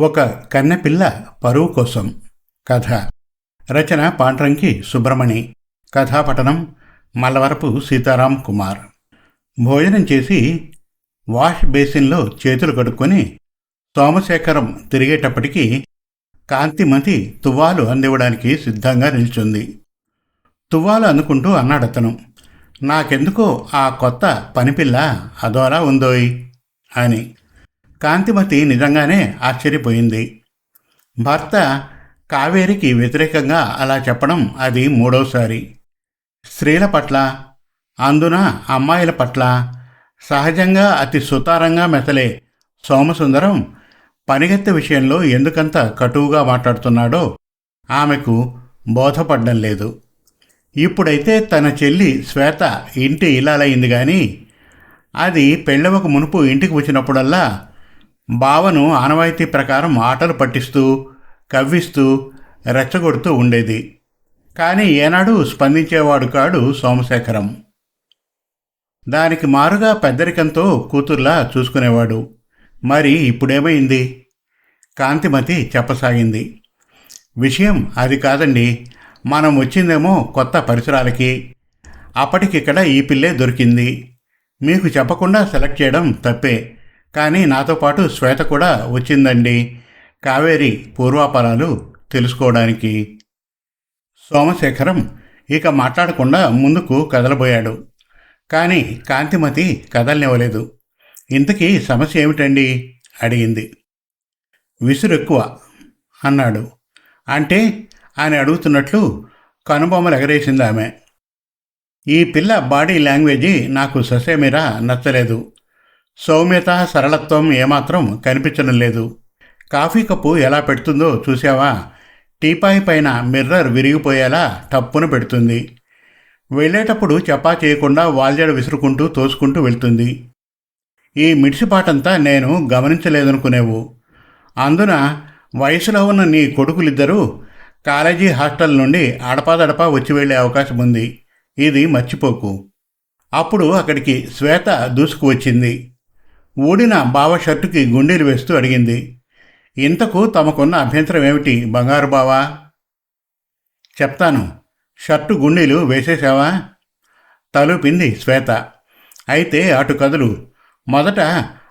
ఒక కన్నెపిల్ల పరువు కోసం. కథ. రచన పాండ్రంకి సుబ్రమణి. కథాపఠనం మల్లవరపు సీతారాం కుమార్. భోజనం చేసి వాష్ బేసిన్లో చేతులు కడుక్కొని సోమశేఖరం తిరిగేటప్పటికీ కాంతిమతి తువ్వాలు అందివ్వడానికి సిద్ధంగా నిల్చుంది. తువ్వాలు అందుకుంటూ అన్నాడతను. నాకెందుకో ఆ కొత్త పనిపిల్ల అదోలా ఉందోయ్ అని. కాంతిమతి నిజంగానే ఆశ్చర్యపోయింది. భర్త కావేరికి వ్యతిరేకంగా అలా చెప్పడం అది మూడోసారి. స్త్రీల పట్ల అందున అమ్మాయిల పట్ల సహజంగా అతి సుతారంగా మెతలే సోమసుందరం పనిగత్తె విషయంలో ఎందుకంత కటువుగా మాట్లాడుతున్నాడో ఆమెకు బోధపడ్డం లేదు. ఇప్పుడైతే తన చెల్లి శ్వేత ఇంటి ఇలాలయ్యింది కానీ అది పెళ్ళవకు మునుపు ఇంటికి వచ్చినప్పుడల్లా బావను ఆనవాయితీ ప్రకారం ఆటలు పట్టిస్తూ కవ్విస్తూ రెచ్చగొడుతూ ఉండేది. కానీ ఏనాడు స్పందించేవాడు కాడు సోమశేఖరం. దానికి మారుగా పెద్దరికంతో కూతుర్లా చూసుకునేవాడు. మరి ఇప్పుడేమైంది? కాంతిమతి చెప్పసాగింది. విషయం అది కాదండి. మనం వచ్చిందేమో కొత్త పరిసరాలకి. అప్పటికిక్కడ ఈ పిల్లే దొరికింది. మీకు చెప్పకుండా సెలెక్ట్ చేయడం తప్పే. కానీ నాతో పాటు శ్వేత కూడా వచ్చిందండి. కావేరి పూర్వాపరాలు తెలుసుకోవడానికి. సోమశేఖరం ఇక మాట్లాడకుండా ముందుకు కదలబోయాడు. కానీ కాంతిమతి కదలనివ్వలేదు. ఇంతకీ సమస్య ఏమిటండి? అడిగింది. విసురు ఎక్కువ అన్నాడు. అంటే ఆయన అడుగుతున్నట్లు కనుబొమ్మలు ఎగరేసింది ఆమె. ఈ పిల్ల బాడీ లాంగ్వేజీ నాకు ససేమిరా నచ్చలేదు. సౌమ్యత సరళత్వం ఏమాత్రం కనిపించడం లేదు. కాఫీ కప్పు ఎలా పెడుతుందో చూసావా టీపాయ్ పైన మిర్రర్ విరిగిపోయేలా టప్పున పెడుతుంది. వెళ్ళేటప్పుడు చపా చేయకుండా వాల్జడ విసురుకుంటూ తోసుకుంటూ వెళ్తుంది. ఈ మిడిసిపాటంతా నేను గమనించలేదనుకునేవు. అందున వయసులో ఉన్న నీ కొడుకులిద్దరూ కాలేజీ హాస్టల్ నుండి అడపాదడపా వచ్చి వెళ్ళే అవకాశం ఉంది. ఇది మర్చిపోకు. అప్పుడు అక్కడికి శ్వేత దూసుకు వచ్చింది ఊడిన బావ షర్టుకి గుండెలు వేస్తూ అడిగింది. ఇంతకు తమకున్న అభ్యంతరం ఏమిటి బంగారు బావా? చెప్తాను. షర్టు గుండీలు వేసేసావా తలుపింది శ్వేత. అయితే అటు కదులు. మొదట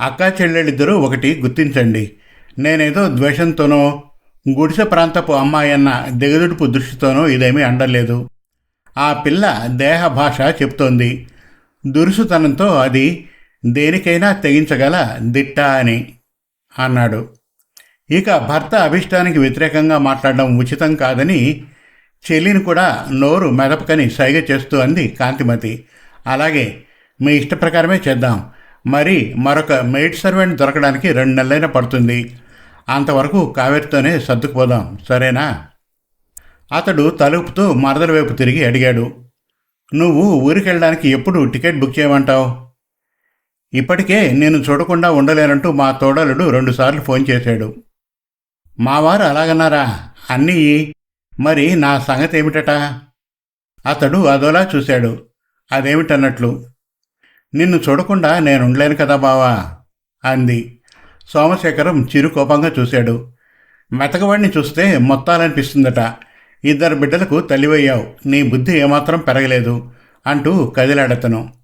అక్కా చెల్లెళ్ళిద్దరూ ఒకటి గుర్తించండి. నేనేదో ద్వేషంతోనో గుడిసె ప్రాంతపు అమ్మాయి అన్న దిగదుడుపు దృష్టితోనో ఇదేమీ అండలేదు. ఆ పిల్ల దేహ భాష చెప్తోంది. దురుసుతనంతో అది దేనికైనా తెగించగల దిట్ట అని అన్నాడు. ఇక భర్త అభిష్టానికి వ్యతిరేకంగా మాట్లాడడం ఉచితం కాదని చెల్లిని కూడా నోరు మెదపకని సైగ చేస్తూ అంది కాంతిమతి. అలాగే మీ ఇష్ట ప్రకారమే చేద్దాం. మరి మరొక మెయిడ్ సర్వెంట్ దొరకడానికి రెండు నెలలైనా పడుతుంది. అంతవరకు కావేరితోనే సర్దుకుపోదాం. సరేనా? అతడు తలుపుతూ మరదల వైపు తిరిగి అడిగాడు. నువ్వు ఊరికెళ్ళడానికి ఎప్పుడు టికెట్ బుక్ చేయమంటావు? ఇప్పటికే నేను చూడకుండా ఉండలేనంటూ మా తోడలుడు రెండుసార్లు ఫోన్ చేశాడు. మావారు అలాగన్నారా? అన్నీ? మరి నా సంగతి ఏమిటట? అతడు అదోలా చూశాడు. అదేమిటన్నట్లు? నిన్ను చూడకుండా నేను ఉండలేను కదా బావా? అంది. సోమశేఖరం చిరుకోపంగా చూశాడు. మెతకవాడిని చూస్తే మొత్తాలనిపిస్తుందట. ఇద్దరు బిడ్డలకు తల్లివయ్యావు. నీ బుద్ధి ఏమాత్రం పెరగలేదు అంటూ కదిలాడతను.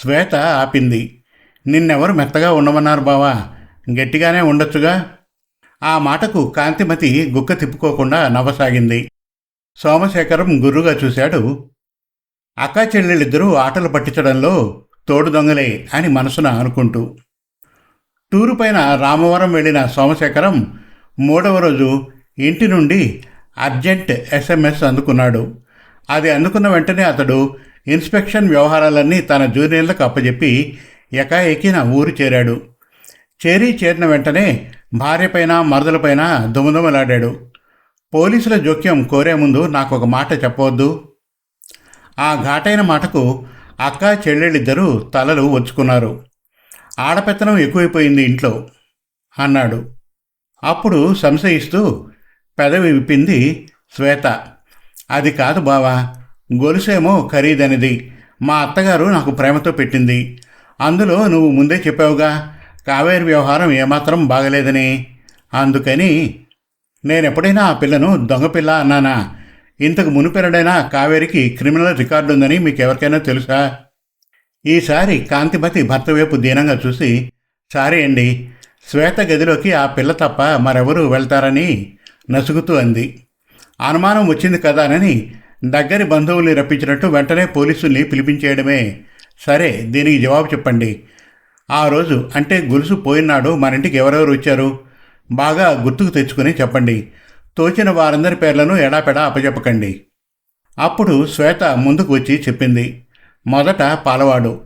శ్వేత ఆపింది. నిన్నెవరు మెత్తగా ఉండమన్నారు బావా? గట్టిగానే ఉండొచ్చుగా? ఆ మాటకు కాంతిమతి గుక్క తిప్పుకోకుండా నవ్వసాగింది. సోమశేఖరం గుర్రుగా చూశాడు. అక్కా చెల్లెళ్ళిద్దరూ ఆటలు పట్టించడంలో తోడు దొంగలే అని మనసున అనుకుంటూ. టూరు పైన రామవరం వెళ్ళిన సోమశేఖరం మూడవ రోజు ఇంటి నుండి అర్జెంట్ ఎస్ఎంఎస్ అందుకున్నాడు. అది అందుకున్న వెంటనే అతడు ఇన్స్పెక్షన్ వ్యవహారాలన్నీ తన జూనియర్లకు అప్పజెప్పి ఎకాఎకిన ఊరు చేరాడు. చేరి చేరిన వెంటనే భార్యపైన మరదలపైన దుమదుమలాడాడు. పోలీసుల జోక్యం కోరే ముందు నాకు ఒక మాట చెప్పవద్దు. ఆ ఘాటైన మాటకు అక్క చెల్లెళ్ళిద్దరూ తలలు వచ్చుకున్నారు ఆడపెత్తనం ఎక్కువైపోయింది ఇంట్లో అన్నాడు. అప్పుడు సంశయిస్తూ పెదవి విప్పింది శ్వేత. అది కాదు బావా గొలుసేమో ఖరీదనిది. మా అత్తగారు నాకు ప్రేమతో పెట్టింది. అందులో నువ్వు ముందే చెప్పావుగా కావేరి వ్యవహారం ఏమాత్రం బాగలేదని. అందుకని నేను ఎప్పుడైనా ఆ పిల్లను దొంగ పిల్ల అన్నానా? ఇంతకు మునుపెరడైనా కావేరికి క్రిమినల్ రికార్డు ఉందని మీకు ఎవరికైనా తెలుసా? ఈసారి కాంతిమతి భర్త వైపు దీనంగా చూసి సారీ అండి శ్వేత గదిలోకి ఆ పిల్ల తప్ప మరెవరూ వెళ్తారని నసుగుతూ అంది. అనుమానం వచ్చింది కదానని దగ్గరి బంధువుల్ని రప్పించినట్టు వెంటనే పోలీసుల్ని పిలిపించేయడమే సరే దీనికి జవాబు చెప్పండి. ఆ రోజు అంటే గొలుసు పోయినాడు మన ఇంటికి ఎవరెవరు వచ్చారు? బాగా గుర్తుకు తెచ్చుకుని చెప్పండి. తోచిన వారందరి పేర్లను ఎడాపెడా అప్పచెప్పకండి అప్పుడు శ్వేత ముందుకు వచ్చి చెప్పింది. మొదట పాలవాడు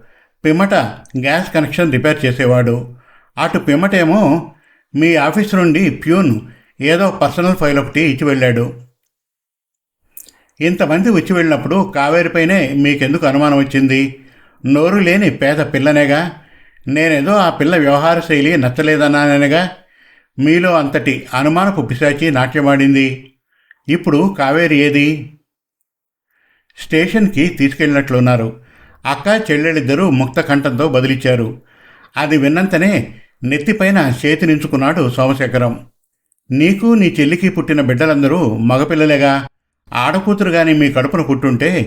పిమ్మట గ్యాస్ కనెక్షన్ రిపేర్ చేసేవాడు. అటు పిమ్మటేమో మీ ఆఫీస్ నుండి ప్యూన్ ఏదో పర్సనల్ ఫైల్ ఒకటి ఇచ్చి వెళ్ళాడు. ఇంతమంది వచ్చి వెళ్ళినప్పుడు కావేరిపైనే మీకెందుకు అనుమానం వచ్చింది? నోరు లేని పేద పిల్లనేగా నేనేదో ఆ పిల్ల వ్యవహార శైలి నచ్చలేదన్నానగా మీలో అంతటి అనుమానపు పిశాచి నాట్యమాడింది. ఇప్పుడు కావేరి ఏది? స్టేషన్కి తీసుకెళ్ళినట్లున్నారు. అక్క చెల్లెళ్ళిద్దరూ ముక్త కంఠంతో బదిలిచ్చారు. అది విన్నంతనే నెత్తిపైన చేతినించుకున్నాడు సోమశేఖరం. నీకు నీ చెల్లికి పుట్టిన బిడ్డలందరూ మగపిల్లలేగా. ఆడకూతురు గాని మీ కడుపున పుట్టుంటే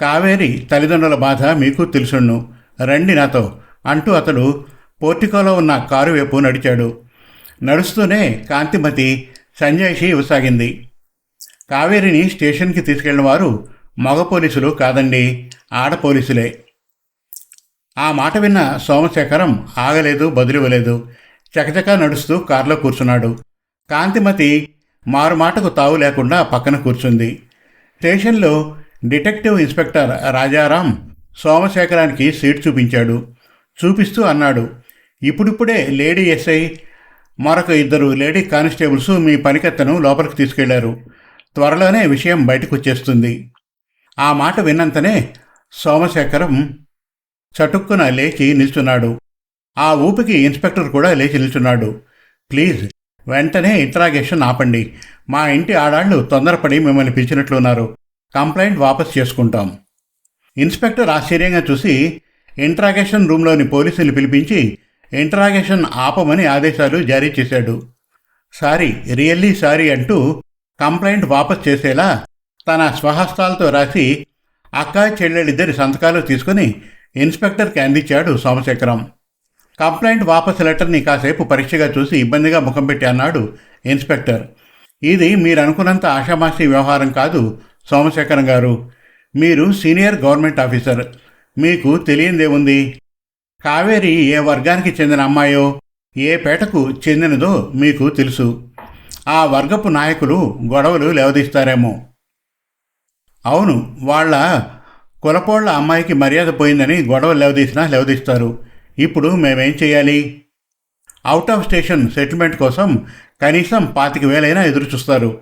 కావేరి తల్లిదండ్రుల బాధ మీకు తెలుసుండు. రండి నాతో. అంటూ అతడు పోర్టికోలో ఉన్న కారు వైపు నడిచాడు. నడుస్తూనే కాంతిమతి సంజయ్షి ఇవ్వసాగింది. కావేరిని స్టేషన్కి తీసుకెళ్ళిన వారు మగ పోలీసులు కాదండి ఆడ పోలీసులే. ఆ మాట విన్న సోమశేఖరం ఆగలేదు బదులివ్వలేదు. చకచకా నడుస్తూ కారులో కూర్చున్నాడు. కాంతిమతి మారుమాటకు తావు లేకుండా పక్కన కూర్చుంది. స్టేషన్లో డిటెక్టివ్ ఇన్స్పెక్టర్ రాజారాం సోమశేఖరానికి సీట్ చూపించాడు. చూపిస్తూ అన్నాడు ఇప్పుడిప్పుడే లేడీ ఎస్ఐ మరొక ఇద్దరు లేడీ కానిస్టేబుల్స్ మీ పనికత్తను లోపలికి తీసుకెళ్ళారు. త్వరలోనే విషయం బయటకు వచ్చేస్తుంది ఆ మాట విన్నంతనే సోమశేఖరం చటుక్కున లేచి నిల్చున్నాడు. ఆ ఊపికి ఇన్స్పెక్టర్ కూడా లేచి నిల్చున్నాడు. ప్లీజ్ వెంటనే ఇంట్రాగేషన్ ఆపండి. మా ఇంటి ఆడాళ్ళు తొందరపడి మిమ్మల్ని పిలిచినట్లున్నారు. కంప్లైంట్ వాపస్ చేసుకుంటాం. ఇన్స్పెక్టర్ ఆశ్చర్యంగా చూసి ఇంట్రాగేషన్ రూమ్లోని పోలీసులు పిలిపించి ఇంట్రాగేషన్ ఆపమని ఆదేశాలు జారీ చేశాడు. సారీ రియల్లీ సారీ అంటూ కంప్లైంట్ వాపస్ చేసేలా తన స్వహస్తాలతో రాసి అక్క చెల్లెళ్ళిద్దరి సంతకాలు తీసుకుని ఇన్స్పెక్టర్కి అందించాడు సోమశేఖరం. కంప్లైంట్ వాపస్ లెటర్ని కాసేపు పరీక్షగా చూసి ఇబ్బందిగా ముఖం పెట్టి అన్నాడు ఇన్స్పెక్టర్. ఇది మీరు అనుకున్నంత ఆషామాషి వ్యవహారం కాదు సోమశేఖరం గారు మీరు సీనియర్ గవర్నమెంట్ ఆఫీసర్ మీకు తెలియందేముంది కావేరి ఏ వర్గానికి చెందిన అమ్మాయో ఏ పేటకు చెందినదో మీకు తెలుసు. ఆ వర్గపు నాయకులు గొడవలు లేవదీస్తారేమో. అవును వాళ్ళ కులపోళ్ళ అమ్మాయికి మర్యాద పోయిందని గొడవలు లేవదీసినా లేవదీస్తారు. ఇప్పుడు మేమేం చేయాలి? అవుట్ ఆఫ్ స్టేషన్ సెటిల్మెంట్ కోసం కనీసం పాతిక వేలైనా ఎదురు చూస్తారు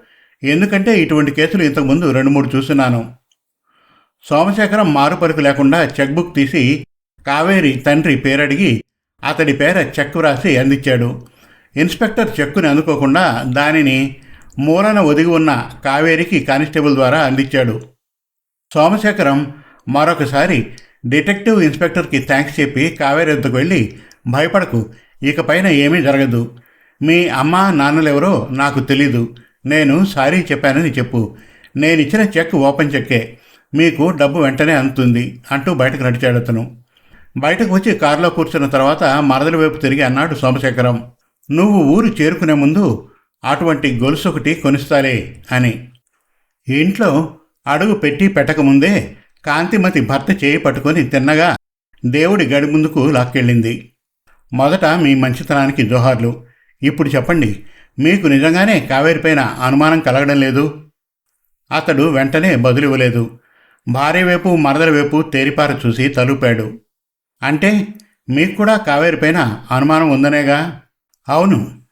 ఎందుకంటే ఇటువంటి కేసులు ఇంతకుముందు రెండు మూడు చూస్తున్నాను సోమశేఖరం మారుపరుకు లేకుండా చెక్ బుక్ తీసి కావేరి తండ్రి పేరడిగి అతడి పేర చెక్ వ్రాసి అందించాడు. ఇన్స్పెక్టర్ చెక్కుని అందుకోకుండా దానిని మూలన ఒదిగి ఉన్న కావేరికి కానిస్టేబుల్ ద్వారా అందించాడు. సోమశేఖరం మరొకసారి డిటెక్టివ్ ఇన్స్పెక్టర్కి థ్యాంక్స్ చెప్పి కావేరి వద్దకు వెళ్ళి భయపడకు ఇకపైన ఏమీ జరగదు. మీ అమ్మ నాన్నలెవరో నాకు తెలీదు. నేను సారీ చెప్పానని చెప్పు. నేనిచ్చిన చెక్ ఓపెన్ చెక్కే. మీకు డబ్బు వెంటనే అందుతుంది అంటూ బయటకు నడిచాడు అతను బయటకు వచ్చి కారులో కూర్చున్న తర్వాత మరదల వైపు తిరిగి అన్నాడు సోమశేఖరం. నువ్వు ఊరు చేరుకునే ముందు అటువంటి గొలుసు ఒకటి కొనిస్తాలే అని. ఇంట్లో అడుగు పెట్టి పెట్టకముందే కాంతిమతి భర్త చేయి పట్టుకొని తిన్నగా దేవుడి గడి ముందుకు లాక్కెళ్ళింది. మొదట మీ మంచితనానికి జోహార్లు. ఇప్పుడు చెప్పండి మీకు నిజంగానే కావేరిపైన అనుమానం కలగడం లేదు? అతడు వెంటనే బదులివ్వలేదు. భార్య వైపు మరదల వైపు తేరిపార చూసి తలుపాడు. అంటే మీకు కూడా కావేరిపైన అనుమానం ఉందనేగా? అవును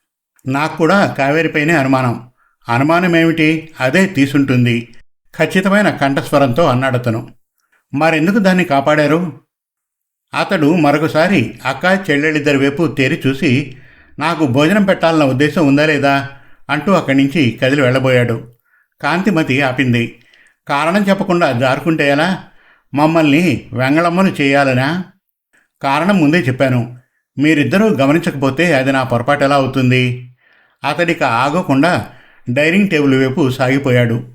నాకు కూడా కావేరిపైనే అనుమానం అనుమానం. ఏమిటి అదే తీసుంటుంది. ఖచ్చితమైన కంఠస్వరంతో అన్నాడతను మరెందుకు దాన్ని కాపాడారు? అతడు మరొకసారి అక్క చెల్లెళ్ళిద్దరి వైపు తేరి చూసి నాకు భోజనం పెట్టాలన్న ఉద్దేశం ఉందా లేదా అంటూ అక్కడి నుంచి కదిలి వెళ్ళబోయాడు. కాంతిమతి ఆపింది. కారణం చెప్పకుండా జారుకుంటే ఎలా? మమ్మల్ని వెంగళమ్మను చేయాలనా? కారణం ముందే చెప్పాను. మీరిద్దరూ గమనించకపోతే అది నా పొరపాటు ఎలా అవుతుంది? అతడిక ఆగకుండా డైనింగ్ టేబుల్ వైపు సాగిపోయాడు.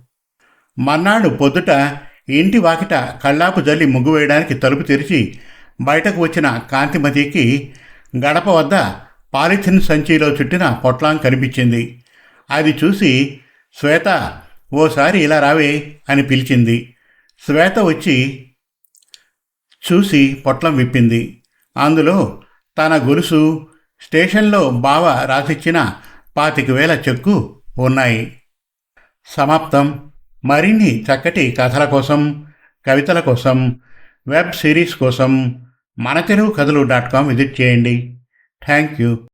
మర్నాడు పొద్దుట ఇంటి వాకిట కళ్ళాపు జల్లి ముగ్గు వేయడానికి తలుపు తెరిచి బయటకు వచ్చిన కాంతిమతికి గడప వద్ద పాలిథిన్ సంచిలో చుట్టిన పొట్లాం కనిపించింది. అది చూసి శ్వేత ఓసారి ఇలా రావే అని పిలిచింది. శ్వేత వచ్చి చూసి పొట్లం విప్పింది. అందులో తన గొలుసు స్టేషన్లో బావ రాసిచ్చిన పాతిక వేల చెక్కు ఉన్నాయి. సమాప్తం. మరిన్ని చక్కటి కథల కోసం కవితల కోసం వెబ్ సిరీస్ కోసం మన తెలుగు కథలు డాట్ కామ్ విజిట్ చేయండి. Thank you.